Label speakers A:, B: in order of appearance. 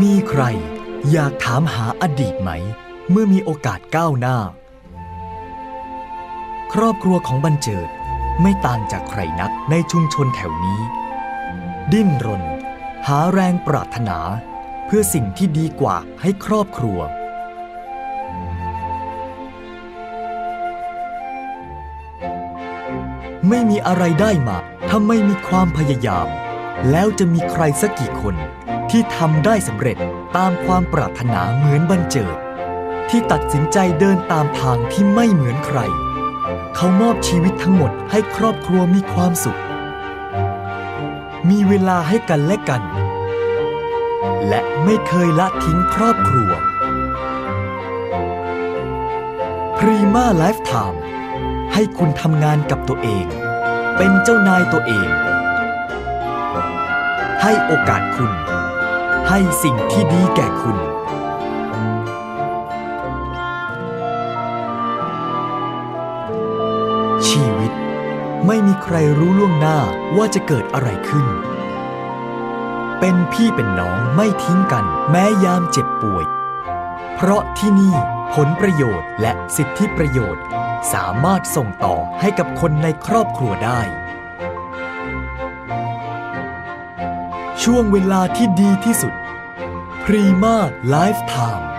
A: มีใครอยากถามหาอดีตไหม เมื่อมีโอกาสก้าวหน้า ครอบครัวของบันเจิดไม่ต่างจากใครนักในชุมชนแถวนี้ ดิ้นรน หาแรงปรารถนา เพื่อสิ่งที่ดีกว่าให้ครอบครัว ไม่มีอะไรได้มาถ้าไม่มีความพยายาม แล้วจะมีใครสักกี่คนที่ทำได้สำเร็จตามความปรารถนาเหมือนบันเจิด ที่ตัดสินใจเดินตามทางที่ไม่เหมือนใคร เขามอบชีวิตทั้งหมดให้ครอบครัวมีความสุข มีเวลาให้กันและกัน และไม่เคยละทิ้งครอบครัวพรีมาไลฟ์ไทม์ให้คุณทำงานกับตัวเอง เป็นเจ้านายตัวเอง ให้โอกาสคุณ ให้สิ่งที่ดีแก่คุณ ชีวิตไม่มีใครรู้ล่วงหน้าว่าจะเกิดอะไรขึ้น เป็นพี่เป็นน้องไม่ทิ้งกันแม้ยามเจ็บป่วย เพราะที่นี่ผลประโยชน์และสิทธิประโยชน์ สามารถส่งต่อให้กับคนในครอบครัวได้ ช่วงเวลาที่ดีที่สุด พรีมาไลฟ์ไทม์